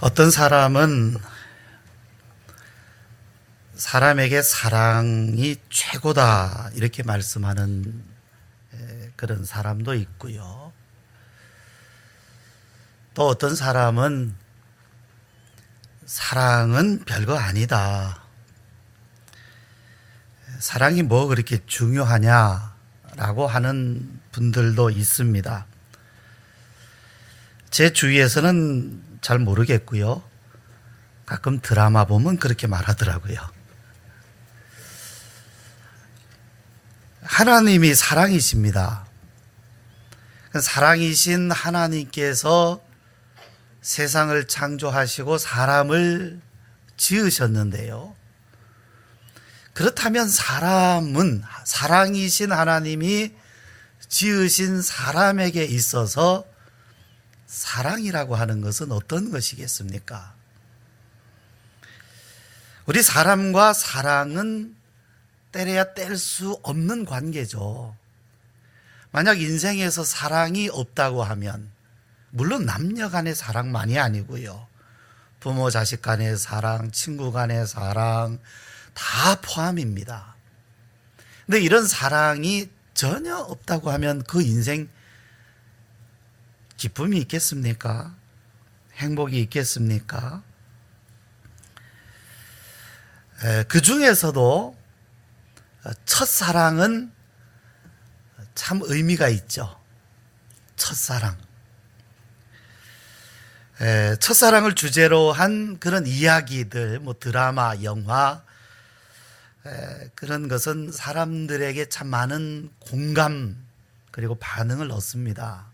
어떤 사람은 사람에게 사랑이 최고다 이렇게 말씀하는 그런 사람도 있고요. 또 어떤 사람은 사랑은 별거 아니다. 사랑이 뭐 그렇게 중요하냐라고 하는 분들도 있습니다. 제 주위에서는 잘 모르겠고요. 가끔 드라마 보면 그렇게 말하더라고요. 하나님이 사랑이십니다. 사랑이신 하나님께서 세상을 창조하시고 사람을 지으셨는데요. 그렇다면 사람은 사랑이신 하나님이 지으신 사람에게 있어서 사랑이라고 하는 것은 어떤 것이겠습니까? 우리 사람과 사랑은 때려야 뗄 수 없는 관계죠. 만약 인생에서 사랑이 없다고 하면, 물론 남녀 간의 사랑만이 아니고요. 부모 자식 간의 사랑, 친구 간의 사랑, 다 포함입니다. 근데 이런 사랑이 전혀 없다고 하면 그 인생 기쁨이 있겠습니까? 행복이 있겠습니까? 그 중에서도 첫사랑은 참 의미가 있죠. 첫사랑. 첫사랑을 주제로 한 그런 이야기들, 뭐 드라마, 영화, 그런 것은 사람들에게 참 많은 공감, 그리고 반응을 얻습니다.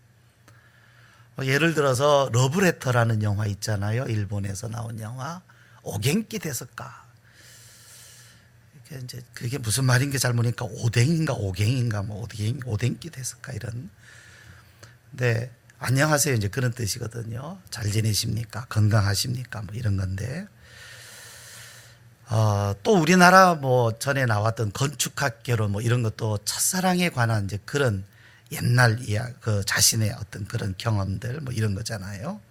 뭐 예를 들어서 러브레터라는 영화 있잖아요. 일본에서 나온 영화. 오갱키 됐을까? 이제 그게 무슨 말인지 잘 모르니까 오뎅인가 오갱인가 뭐 오뎅 오뎅기 됐을까 이런. 근데 안녕하세요 이제 그런 뜻이거든요. 잘 지내십니까? 건강하십니까? 뭐 이런 건데. 어, 또 우리나라 뭐 전에 나왔던 건축학 결혼 뭐 이런 것도 첫사랑에 관한 이제 그런 옛날 이야 그 자신의 어떤 그런 경험들 뭐 이런 거잖아요.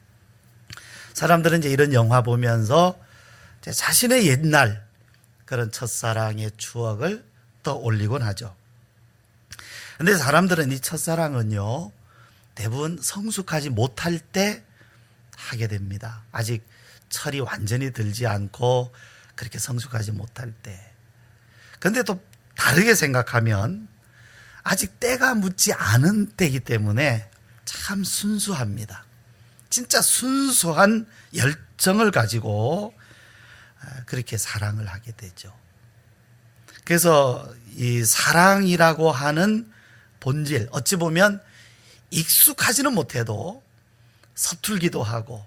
사람들은 이제 이런 영화 보면서 자신의 옛날 그런 첫사랑의 추억을 떠올리곤 하죠. 근데 사람들은 이 첫사랑은요, 대부분 성숙하지 못할 때 하게 됩니다. 아직 철이 완전히 들지 않고 그렇게 성숙하지 못할 때. 근데 또 다르게 생각하면 아직 때가 묻지 않은 때이기 때문에 참 순수합니다. 진짜 순수한 열정을 가지고 아, 그렇게 사랑을 하게 되죠. 그래서 이 사랑이라고 하는 본질, 어찌 보면 익숙하지는 못해도 서툴기도 하고,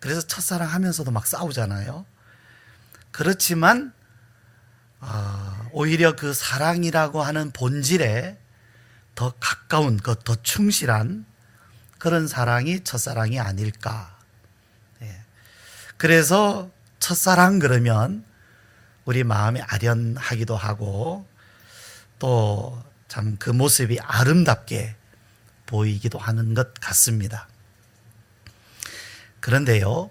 그래서 첫사랑 하면서도 막 싸우잖아요. 그렇지만, 어, 오히려 그 사랑이라고 하는 본질에 더 가까운, 그더 충실한 그런 사랑이 첫사랑이 아닐까. 예. 그래서 첫사랑 그러면 우리 마음이 아련하기도 하고 또 참 그 모습이 아름답게 보이기도 하는 것 같습니다. 그런데요,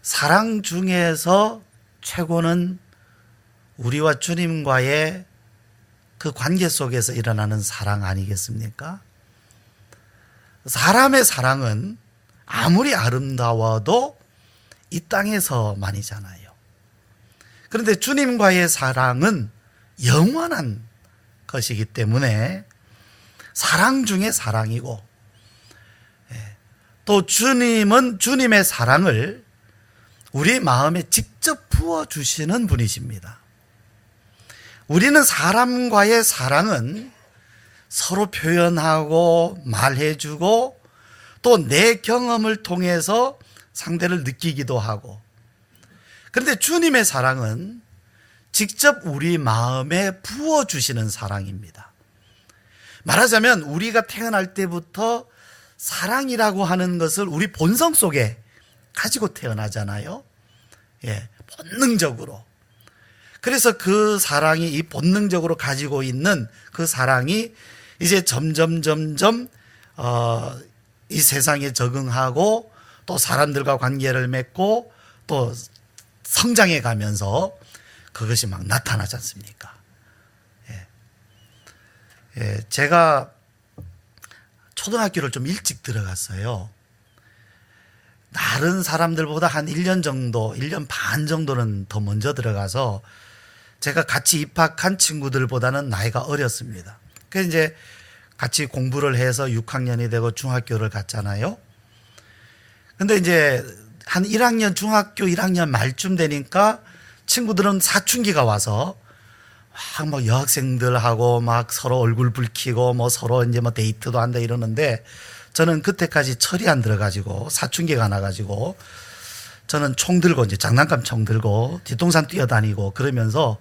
사랑 중에서 최고는 우리와 주님과의 그 관계 속에서 일어나는 사랑 아니겠습니까? 사람의 사랑은 아무리 아름다워도 이 땅에서만이잖아요. 그런데 주님과의 사랑은 영원한 것이기 때문에 사랑 중에 사랑이고 예, 또 주님은 주님의 사랑을 우리 마음에 직접 부어주시는 분이십니다. 우리는 사람과의 사랑은 서로 표현하고 말해주고 또 내 경험을 통해서 상대를 느끼기도 하고 그런데 주님의 사랑은 직접 우리 마음에 부어주시는 사랑입니다. 말하자면 우리가 태어날 때부터 사랑이라고 하는 것을 우리 본성 속에 가지고 태어나잖아요. 예, 본능적으로. 그래서 그 사랑이 이 본능적으로 가지고 있는 그 사랑이 이제 점점 점점 어, 이 세상에 적응하고 또 사람들과 관계를 맺고 또 성장해 가면서 그것이 막 나타나지 않습니까? 예. 예, 제가 초등학교를 좀 일찍 들어갔어요. 다른 사람들보다 한 1년 정도, 1년 반 정도는 더 먼저 들어가서 제가 같이 입학한 친구들보다는 나이가 어렸습니다. 그래서 이제 같이 공부를 해서 6학년이 되고 중학교를 갔잖아요. 근데 이제 한 1학년, 중학교 1학년 말쯤 되니까 친구들은 사춘기가 와서 막, 뭐 여학생들하고 막 서로 얼굴 붉히고 뭐 서로 이제 뭐 데이트도 한다 이러는데 저는 그때까지 철이 안 들어가지고 사춘기가 나가지고 저는 총 들고 이제 장난감 총 들고 뒷동산 뛰어다니고 그러면서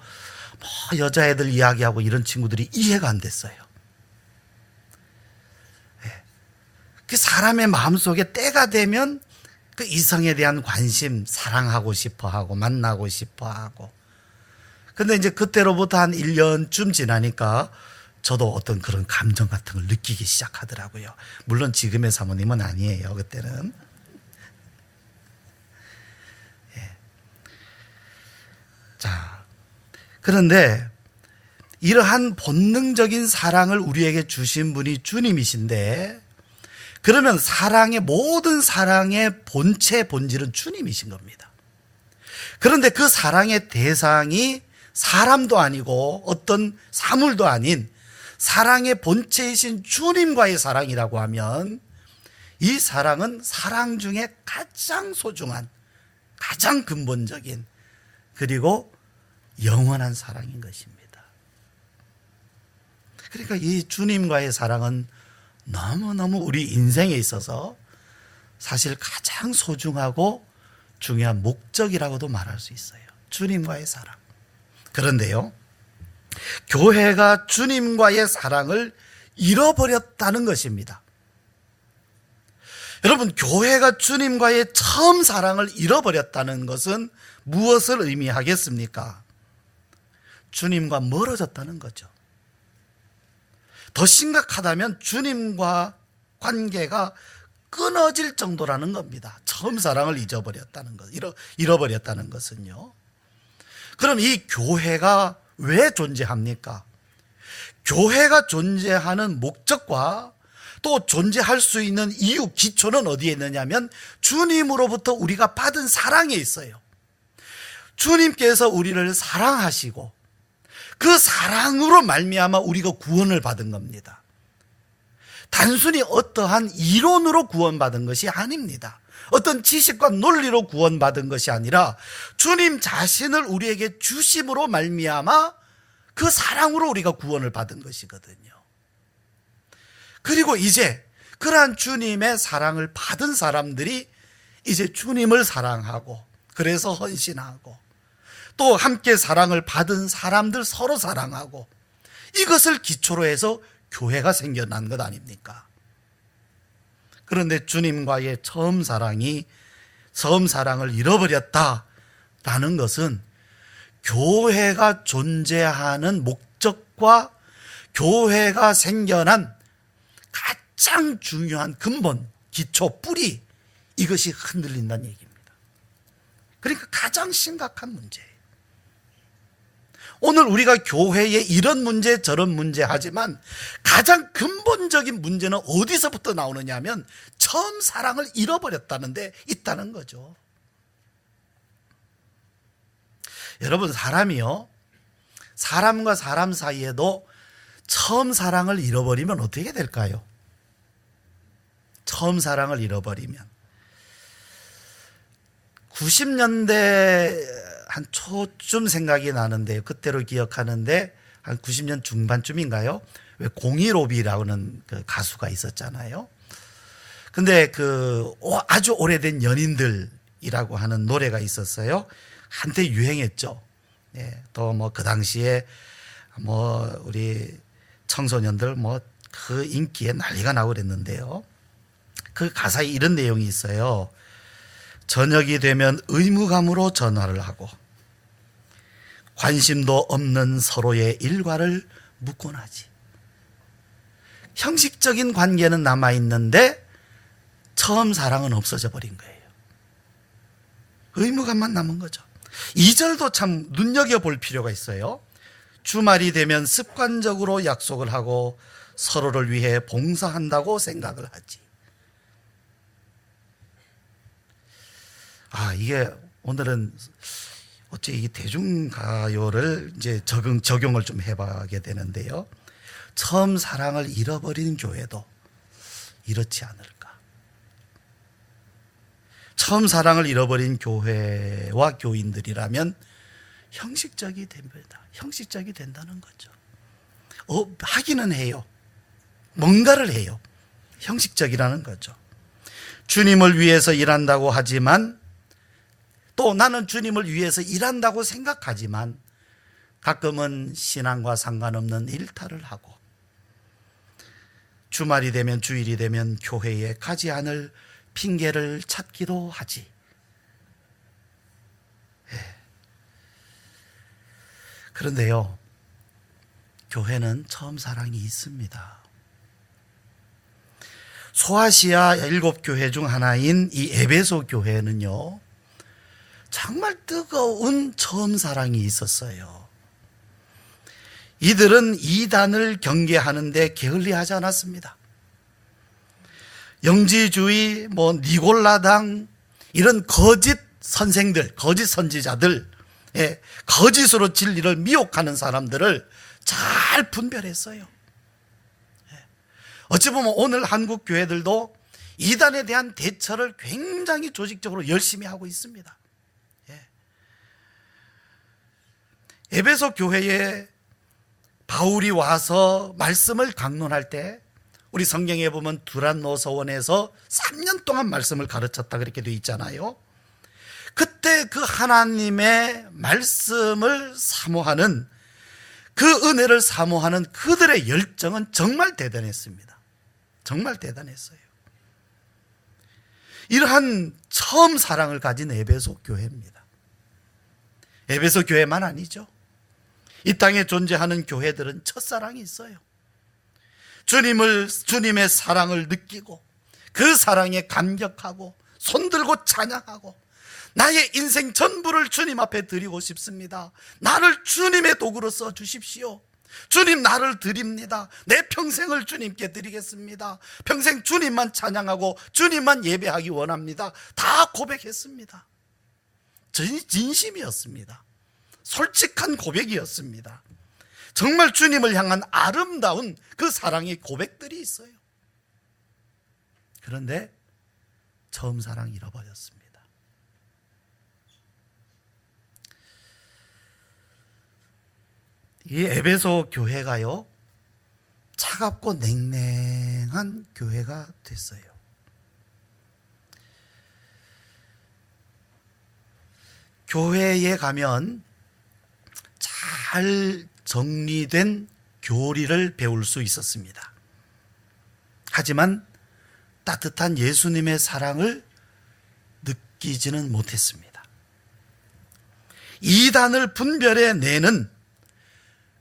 뭐 여자애들 이야기하고 이런 친구들이 이해가 안 됐어요. 예. 그 사람의 마음 속에 때가 되면 그 이성에 대한 관심, 사랑하고 싶어 하고 만나고 싶어 하고. 근데 이제 그때로부터 한 1년쯤 지나니까 저도 어떤 그런 감정 같은 걸 느끼기 시작하더라고요. 물론 지금의 사모님은 아니에요. 그때는. 자, 그런데 이러한 본능적인 사랑을 우리에게 주신 분이 주님이신데 그러면 사랑의 모든 사랑의 본체 본질은 주님이신 겁니다. 그런데 그 사랑의 대상이 사람도 아니고 어떤 사물도 아닌 사랑의 본체이신 주님과의 사랑이라고 하면 이 사랑은 사랑 중에 가장 소중한 가장 근본적인 그리고 영원한 사랑인 것입니다. 그러니까 이 주님과의 사랑은 너무너무 우리 인생에 있어서 사실 가장 소중하고 중요한 목적이라고도 말할 수 있어요. 주님과의 사랑. 그런데요, 교회가 주님과의 사랑을 잃어버렸다는 것입니다. 여러분, 교회가 주님과의 처음 사랑을 잃어버렸다는 것은 무엇을 의미하겠습니까? 주님과 멀어졌다는 거죠. 더 심각하다면 주님과 관계가 끊어질 정도라는 겁니다. 처음 사랑을 잊어버렸다는 것, 잃어, 잃어버렸다는 것은요. 그럼 이 교회가 왜 존재합니까? 교회가 존재하는 목적과 또 존재할 수 있는 이유, 기초는 어디에 있느냐면 주님으로부터 우리가 받은 사랑에 있어요. 주님께서 우리를 사랑하시고 그 사랑으로 말미암아 우리가 구원을 받은 겁니다. 단순히 어떠한 이론으로 구원받은 것이 아닙니다. 어떤 지식과 논리로 구원받은 것이 아니라 주님 자신을 우리에게 주심으로 말미암아 그 사랑으로 우리가 구원을 받은 것이거든요. 그리고 이제 그러한 주님의 사랑을 받은 사람들이 이제 주님을 사랑하고 그래서 헌신하고 또 함께 사랑을 받은 사람들 서로 사랑하고 이것을 기초로 해서 교회가 생겨난 것 아닙니까? 그런데 주님과의 처음 사랑이 처음 사랑을 잃어버렸다라는 것은 교회가 존재하는 목적과 교회가 생겨난 가장 중요한 근본, 기초, 뿌리 이것이 흔들린다는 얘기입니다. 그러니까 가장 심각한 문제예요. 오늘 우리가 교회에 이런 문제 저런 문제 하지만 가장 근본적인 문제는 어디서부터 나오느냐 하면 처음 사랑을 잃어버렸다는데 있다는 거죠. 여러분 사람이요. 사람과 사람 사이에도 처음 사랑을 잃어버리면 어떻게 될까요? 처음 사랑을 잃어버리면 90년대 한 초쯤 생각이 나는데요. 그때로 기억하는데 한 90년 중반쯤인가요? 왜 공일오비라는 그 가수가 있었잖아요. 근데 그 아주 오래된 연인들이라고 하는 노래가 있었어요. 한때 유행했죠. 예, 또 뭐 그 당시에 뭐 우리 청소년들 뭐 그 인기에 난리가 나고 그랬는데요. 그 가사에 이런 내용이 있어요. 저녁이 되면 의무감으로 전화를 하고 관심도 없는 서로의 일과를 묻곤 하지. 형식적인 관계는 남아 있는데 처음 사랑은 없어져 버린 거예요. 의무감만 남은 거죠. 2절도 참 눈여겨볼 필요가 있어요. 주말이 되면 습관적으로 약속을 하고 서로를 위해 봉사한다고 생각을 하지. 아, 이게 오늘은 어째 이 대중가요를 이제 적용, 적용을 좀 해봐게 되는데요. 처음 사랑을 잃어버린 교회도 이렇지 않을까. 처음 사랑을 잃어버린 교회와 교인들이라면 형식적이 됩니다. 형식적이 된다는 거죠. 어, 하기는 해요. 뭔가를 해요. 형식적이라는 거죠. 주님을 위해서 일한다고 하지만 또 나는 주님을 위해서 일한다고 생각하지만 가끔은 신앙과 상관없는 일탈을 하고 주말이 되면 주일이 되면 교회에 가지 않을 핑계를 찾기도 하지. 예. 그런데요, 교회는 처음 사랑이 있습니다. 소아시아 일곱 교회 중 하나인 이 에베소 교회는요, 정말 뜨거운 처음 사랑이 있었어요. 이들은 이단을 경계하는데 게을리하지 않았습니다. 영지주의, 뭐 니골라당 이런 거짓 선생들, 거짓 선지자들, 예, 거짓으로 진리를 미혹하는 사람들을 잘 분별했어요. 예. 어찌 보면 오늘 한국 교회들도 이단에 대한 대처를 굉장히 조직적으로 열심히 하고 있습니다. 예. 에베소 교회에 바울이 와서 말씀을 강론할 때 우리 성경에 보면 두란노서원에서 3년 동안 말씀을 가르쳤다 그렇게 되어 있잖아요. 그때 그 하나님의 말씀을 사모하는 그 은혜를 사모하는 그들의 열정은 정말 대단했습니다. 정말 대단했어요. 이러한 처음 사랑을 가진 에베소 교회입니다. 에베소 교회만 아니죠. 이 땅에 존재하는 교회들은 첫사랑이 있어요. 주님을, 주님의 사랑을 느끼고 그 사랑에 감격하고 손들고 찬양하고 나의 인생 전부를 주님 앞에 드리고 싶습니다. 나를 주님의 도구로 써 주십시오. 주님 나를 드립니다. 내 평생을 주님께 드리겠습니다. 평생 주님만 찬양하고 주님만 예배하기 원합니다. 다 고백했습니다. 진심이었습니다. 솔직한 고백이었습니다. 정말 주님을 향한 아름다운 그 사랑의 고백들이 있어요. 그런데 처음 사랑 잃어버렸습니다. 이 에베소 교회가요, 차갑고 냉랭한 교회가 됐어요. 교회에 가면 잘 정리된 교리를 배울 수 있었습니다. 하지만 따뜻한 예수님의 사랑을 느끼지는 못했습니다. 이단을 분별해 내는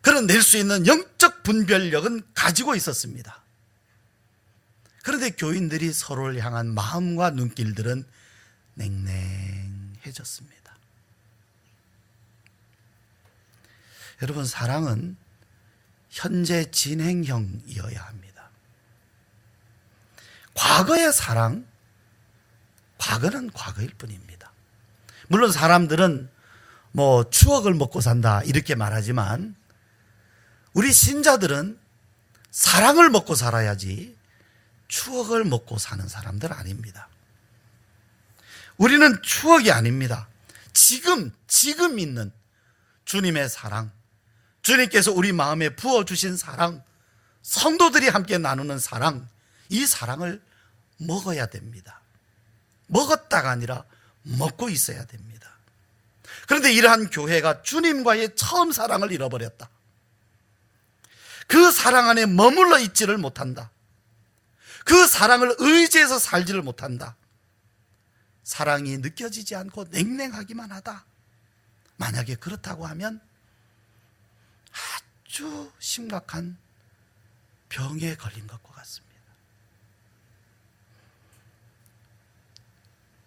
그런 낼 수 있는 영적 분별력은 가지고 있었습니다. 그런데 교인들이 서로를 향한 마음과 눈길들은 냉랭해졌습니다. 여러분, 사랑은 현재 진행형이어야 합니다. 과거의 사랑, 과거는 과거일 뿐입니다. 물론 사람들은 뭐 추억을 먹고 산다 이렇게 말하지만 우리 신자들은 사랑을 먹고 살아야지 추억을 먹고 사는 사람들 아닙니다. 우리는 추억이 아닙니다. 지금, 지금 있는 주님의 사랑, 주님께서 우리 마음에 부어주신 사랑, 성도들이 함께 나누는 사랑, 이 사랑을 먹어야 됩니다. 먹었다가 아니라 먹고 있어야 됩니다. 그런데 이러한 교회가 주님과의 처음 사랑을 잃어버렸다. 그 사랑 안에 머물러 있지를 못한다. 그 사랑을 의지해서 살지를 못한다. 사랑이 느껴지지 않고 냉랭하기만 하다. 만약에 그렇다고 하면 아주 심각한 병에 걸린 것과 같습니다.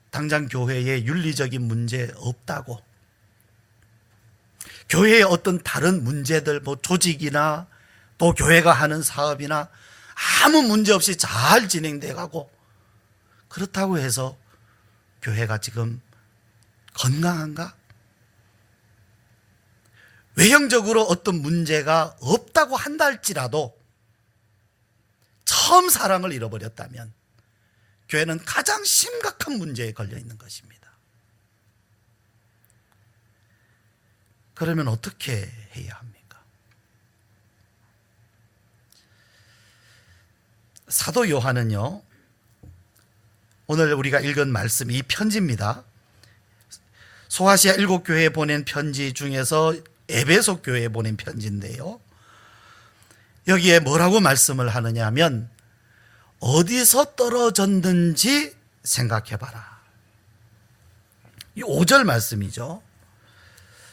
당장 교회에 윤리적인 문제 없다고. 교회의 어떤 다른 문제들, 뭐 조직이나 또 교회가 하는 사업이나 아무 문제 없이 잘 진행돼 가고 그렇다고 해서 교회가 지금 건강한가? 외형적으로 어떤 문제가 없다고 한다 할지라도 처음 사랑을 잃어버렸다면 교회는 가장 심각한 문제에 걸려 있는 것입니다. 그러면 어떻게 해야 합니까? 사도 요한은요, 오늘 우리가 읽은 말씀, 이 편지입니다. 소아시아 일곱 교회에 보낸 편지 중에서 에베소 교회에 보낸 편지인데요. 여기에 뭐라고 말씀을 하느냐 하면 어디서 떨어졌는지 생각해 봐라. 이 5절 말씀이죠.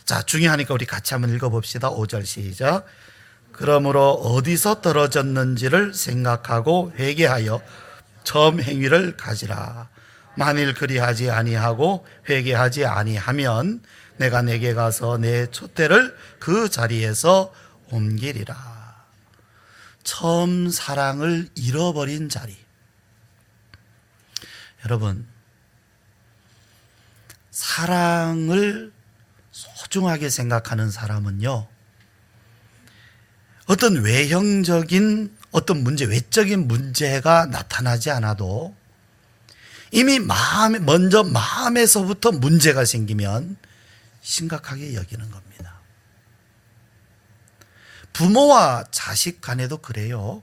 자, 중요하니까 우리 같이 한번 읽어 봅시다. 5절 시작. 그러므로 어디서 떨어졌는지를 생각하고 회개하여 처음 행위를 가지라. 만일 그리하지 아니하고 회개하지 아니하면 내가 내게 가서 내 촛대를 그 자리에서 옮기리라. 처음 사랑을 잃어버린 자리. 여러분, 사랑을 소중하게 생각하는 사람은요, 어떤 외형적인 어떤 문제, 외적인 문제가 나타나지 않아도 이미 마음에, 먼저 마음에서부터 문제가 생기면 심각하게 여기는 겁니다. 부모와 자식 간에도 그래요.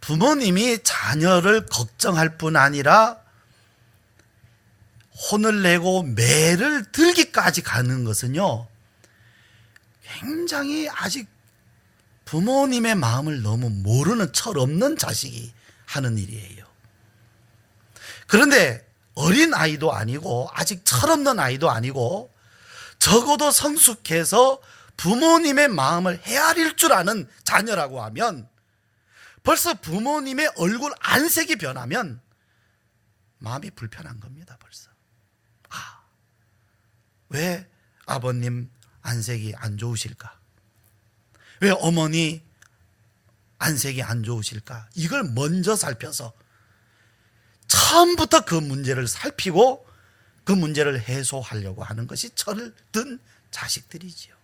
부모님이 자녀를 걱정할 뿐 아니라 혼을 내고 매를 들기까지 가는 것은요, 굉장히 아직 부모님의 마음을 너무 모르는 철없는 자식이 하는 일이에요. 그런데 어린 아이도 아니고 아직 철없는 아이도 아니고 적어도 성숙해서 부모님의 마음을 헤아릴 줄 아는 자녀라고 하면 벌써 부모님의 얼굴 안색이 변하면 마음이 불편한 겁니다, 벌써. 아, 왜 아버님 안색이 안 좋으실까? 왜 어머니 안색이 안 좋으실까? 이걸 먼저 살펴서 처음부터 그 문제를 살피고 그 문제를 해소하려고 하는 것이 철을 든 자식들이지요.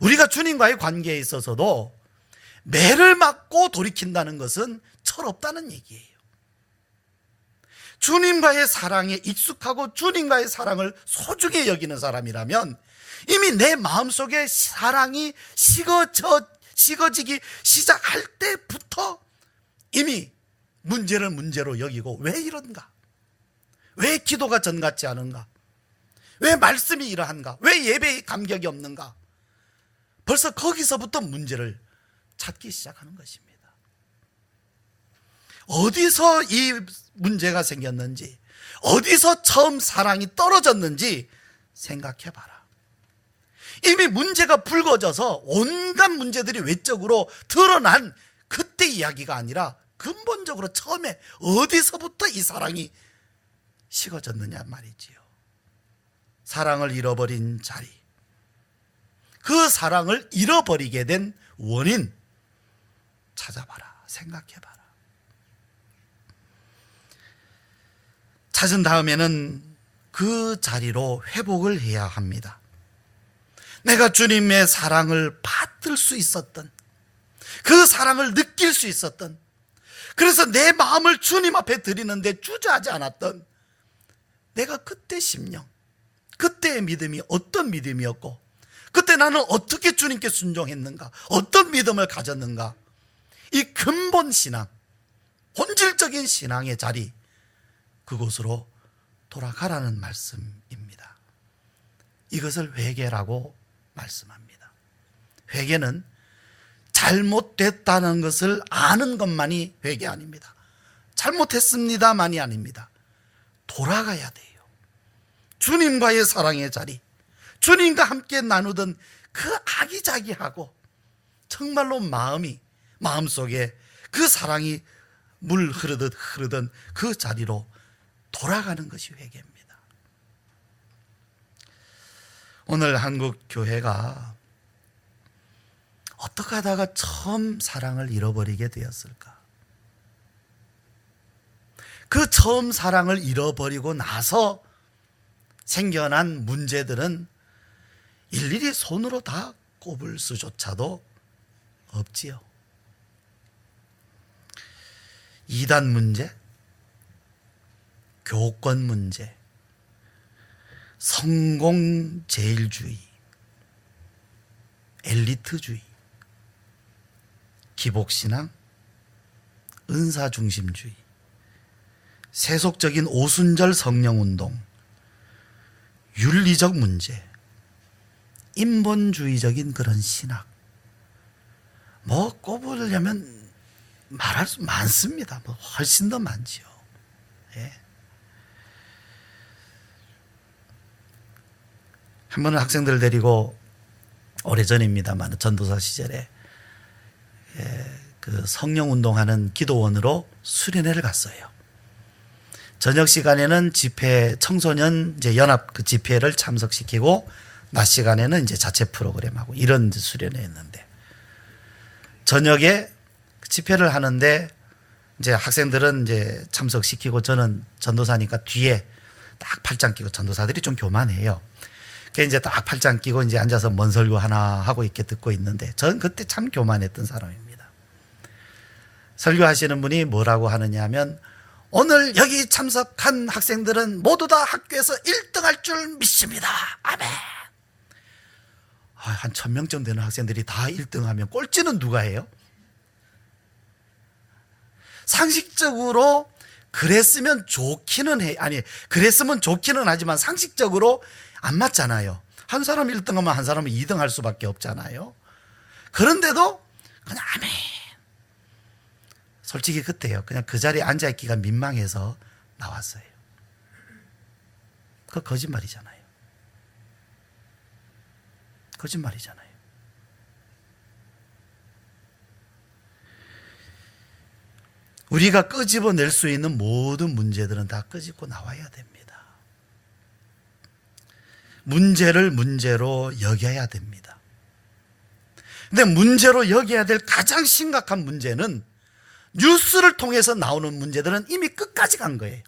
우리가 주님과의 관계에 있어서도 매를 맞고 돌이킨다는 것은 철없다는 얘기예요. 주님과의 사랑에 익숙하고 주님과의 사랑을 소중히 여기는 사람이라면 이미 내 마음속에 사랑이 식어져, 식어지기 시작할 때부터 이미 문제를 문제로 여기고 왜 이런가? 왜 기도가 전 같지 않은가? 왜 말씀이 이러한가? 왜 예배의 감격이 없는가? 벌써 거기서부터 문제를 찾기 시작하는 것입니다. 어디서 이 문제가 생겼는지, 어디서 처음 사랑이 떨어졌는지 생각해 봐라. 이미 문제가 불거져서 온갖 문제들이 외적으로 드러난 그때 이야기가 아니라 근본적으로 처음에 어디서부터 이 사랑이 식어졌느냐 말이지요. 사랑을 잃어버린 자리. 그 사랑을 잃어버리게 된 원인 찾아봐라. 생각해봐라. 찾은 다음에는 그 자리로 회복을 해야 합니다. 내가 주님의 사랑을 받을 수 있었던 그 사랑을 느낄 수 있었던 그래서 내 마음을 주님 앞에 드리는데 주저하지 않았던 내가 그때 심령, 그때의 믿음이 어떤 믿음이었고, 그때 나는 어떻게 주님께 순종했는가, 어떤 믿음을 가졌는가, 이 근본 신앙, 본질적인 신앙의 자리, 그곳으로 돌아가라는 말씀입니다. 이것을 회개라고 말씀합니다. 회개는 잘못됐다는 것을 아는 것만이 회개 아닙니다. 잘못했습니다만이 아닙니다. 돌아가야 돼요. 주님과의 사랑의 자리, 주님과 함께 나누던 그 아기자기하고 정말로 마음이, 마음속에 그 사랑이 물 흐르듯 흐르던 그 자리로 돌아가는 것이 회개입니다. 오늘 한국 교회가 어떻게 하다가 처음 사랑을 잃어버리게 되었을까? 그 처음 사랑을 잃어버리고 나서 생겨난 문제들은 일일이 손으로 다 꼽을 수조차도 없지요. 이단 문제, 교권 문제, 성공 제일주의, 엘리트주의, 기복신앙, 은사중심주의, 세속적인 오순절 성령운동, 윤리적 문제, 인본주의적인 그런 신학, 뭐 꼽으려면 말할 수 많습니다. 뭐 훨씬 더 많지요. 예. 한 번은 학생들 데리고 오래 전입니다만 전도사 시절에 예, 그 성령 운동하는 기도원으로 수련회를 갔어요. 저녁 시간에는 집회 청소년 이제 연합 그 집회를 참석시키고 낮 시간에는 이제 자체 프로그램하고 이런 수련회였는데 저녁에 집회를 하는데 이제 학생들은 이제 참석시키고 저는 전도사니까 뒤에 딱 팔짱 끼고 전도사들이 좀 교만해요. 그 이제 딱 팔짱 끼고 이제 앉아서 뭔 설교 하나 하고 이렇게 듣고 있는데 저는 그때 참 교만했던 사람입니다. 설교하시는 분이 뭐라고 하느냐 하면 오늘 여기 참석한 학생들은 모두 다 학교에서 1등 할 줄 믿습니다. 아멘. 아, 한 천명쯤 되는 학생들이 다 1등 하면 꼴찌는 누가 해요? 상식적으로 그랬으면 좋기는 해. 아니, 그랬으면 좋기는 하지만 상식적으로 안 맞잖아요. 한 사람 1등 하면 한 사람은 2등 할 수밖에 없잖아요. 그런데도 그냥 아멘. 솔직히 그때요. 그냥 그 자리에 앉아있기가 민망해서 나왔어요. 그 거짓말이잖아요. 거짓말이잖아요. 우리가 끄집어낼 수 있는 모든 문제들은 다 끄집고 나와야 됩니다. 문제를 문제로 여겨야 됩니다. 근데 문제로 여겨야 될 가장 심각한 문제는 뉴스를 통해서 나오는 문제들은 이미 끝까지 간 거예요.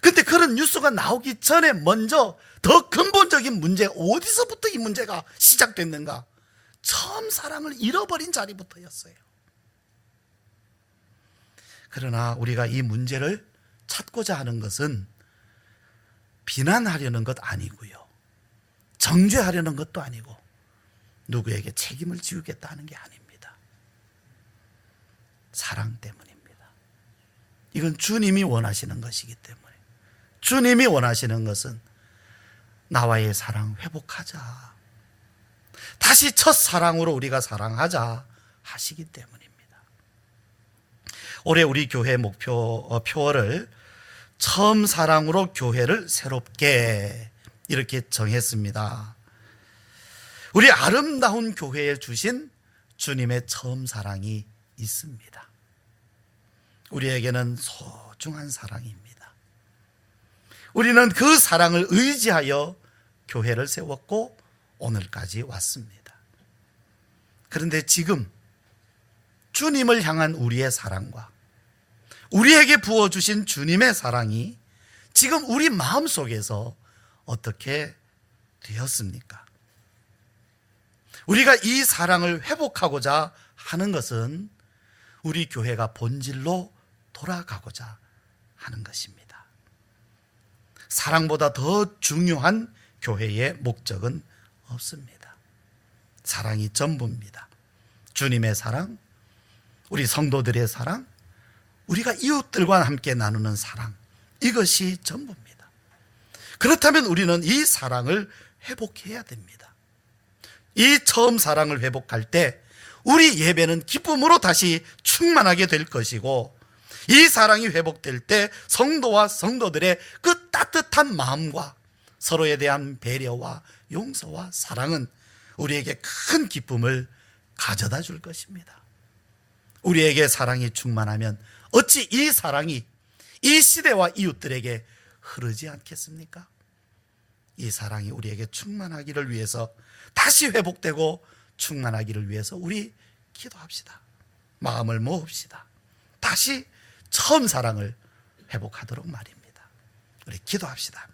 근데 그런 뉴스가 나오기 전에 먼저 더 근본적인 문제, 어디서부터 이 문제가 시작됐는가? 처음 사랑을 잃어버린 자리부터였어요. 그러나 우리가 이 문제를 찾고자 하는 것은 비난하려는 것 아니고요. 정죄하려는 것도 아니고 누구에게 책임을 지우겠다 하는 게 아닙니다. 사랑 때문입니다. 이건 주님이 원하시는 것이기 때문에 주님이 원하시는 것은 나와의 사랑 회복하자. 다시 첫 사랑으로 우리가 사랑하자 하시기 때문입니다. 올해 우리 교회 목표 어, 표어를 처음 사랑으로 교회를 새롭게 이렇게 정했습니다. 우리 아름다운 교회에 주신 주님의 처음 사랑이 있습니다. 우리에게는 소중한 사랑입니다. 우리는 그 사랑을 의지하여 교회를 세웠고 오늘까지 왔습니다. 그런데 지금 주님을 향한 우리의 사랑과 우리에게 부어주신 주님의 사랑이 지금 우리 마음 속에서 어떻게 되었습니까? 우리가 이 사랑을 회복하고자 하는 것은 우리 교회가 본질로 돌아가고자 하는 것입니다. 사랑보다 더 중요한 교회의 목적은 없습니다. 사랑이 전부입니다. 주님의 사랑, 우리 성도들의 사랑, 우리가 이웃들과 함께 나누는 사랑 이것이 전부입니다. 그렇다면 우리는 이 사랑을 회복해야 됩니다. 이 처음 사랑을 회복할 때 우리 예배는 기쁨으로 다시 충만하게 될 것이고 이 사랑이 회복될 때 성도와 성도들의 그 따뜻한 마음과 서로에 대한 배려와 용서와 사랑은 우리에게 큰 기쁨을 가져다 줄 것입니다. 우리에게 사랑이 충만하면 어찌 이 사랑이 이 시대와 이웃들에게 흐르지 않겠습니까? 이 사랑이 우리에게 충만하기를 위해서 다시 회복되고 충만하기를 위해서 우리 기도합시다. 마음을 모읍시다. 다시 처음 사랑을 회복하도록 말입니다. 우리 기도합시다.